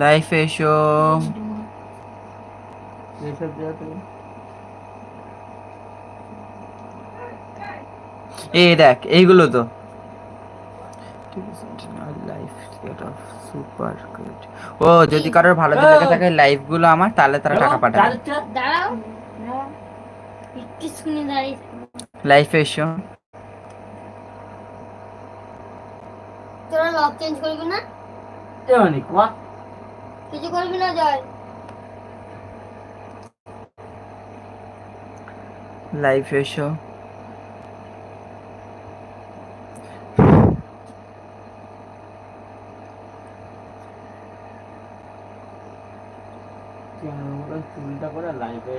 লাইফে এসো। এই দেখ এইগুলো তো। ও যদি কারোর ভালো লেগে থাকে লাইভগুলো আমার তাহলে তারা টাকা পাঠাবে। লাইফে এসো। তোরা লক চেঞ্জ করবি না? এমনি কোয়া কিছু করবি না জয় লাইফে এসো। করে লাইভে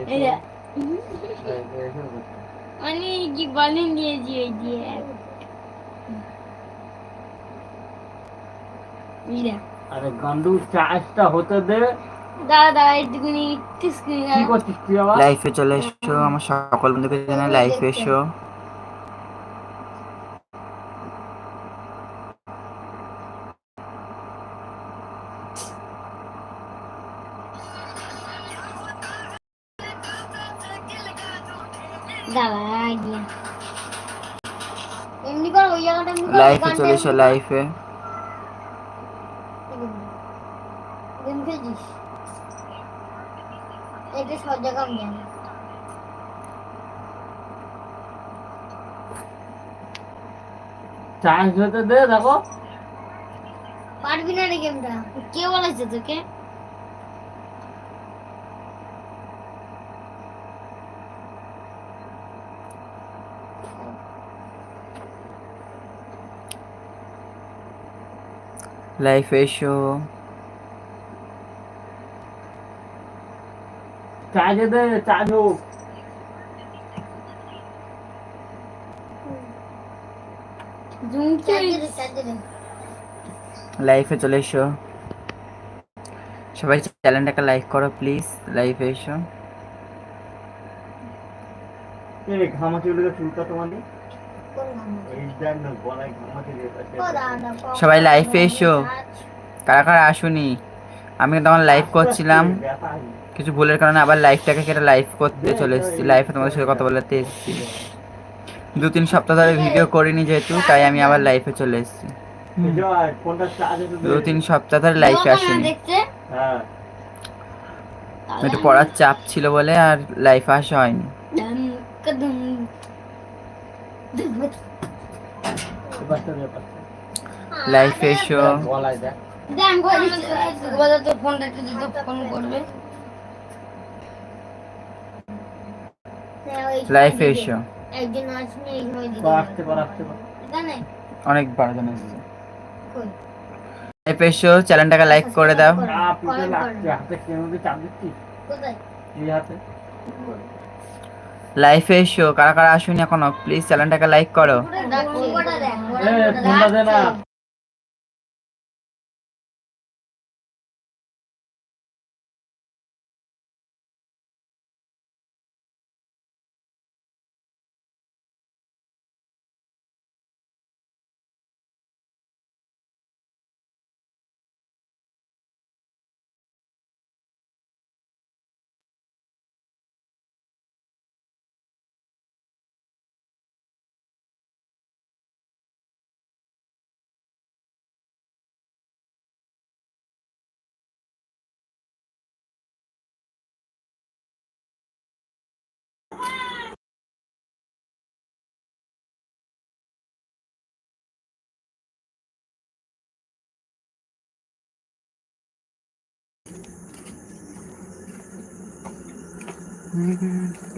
বলেন দিয়েছি ওই দিয়ে দেখ। আরে গান্ডু চার্জটা হতে দে। একটুখানি স্ক্রিন কি করছিস তুই আবার? লাইফে চলে এসো আমার সকল বন্ধুকে জানাই লাইফে এসো। দাঁড়া গিয়া এমনি কর ওই জায়গাটা এমনি কর লাইফে চলে এসো লাইফে খেলছিস এটা সব জায়গা আমি জানি। চার্জ হতে দে দেখো। পারবি না রে গেমটা। কে বলেছে তোকে? লাইফে এসো। চার্জ দে চার্জ হোক। লাইফে চলে এসো। সবাই চ্যানেলটাকে লাইক করো প্লিজ লাইফে এসো। সবাই লাইফে এসো। কারা কারা আসুনি? আমি তখন লাইভ করছিলাম। কিছু ভুলের কারণে আবার লাইভটাকে কেটে লাইভ করতে চলে এসেছি। লাইভে তোমাদের সাথে কথা বলতে এসেছি। দু তিন সপ্তাহ ধরে ভিডিও করিনি যেহেতু তাই আমি আবার লাইভে চলে এসেছি। দু তিন সপ্তাহ ধরে লাইভে আসিনি। হ্যাঁ একটু পড়ার চাপ ছিল বলে আর লাইফে আসা হয়নি। লাইফে এসো। তো ফোনটা একটু দিতে ফোন করবে। লাইফে এসো একজন আসলে এইভাবে দিতে বাড়তে বাড়তে জানে? অনেক বারোজন এসছে। লাইফে এসো চ্যানেলটাকে লাইক করে দাও। লাইফে এসো কারা কারা আসুনি এখনও প্লিজ চ্যানেলটাকে লাইক করো।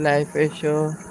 ডাকছি কটা দেখ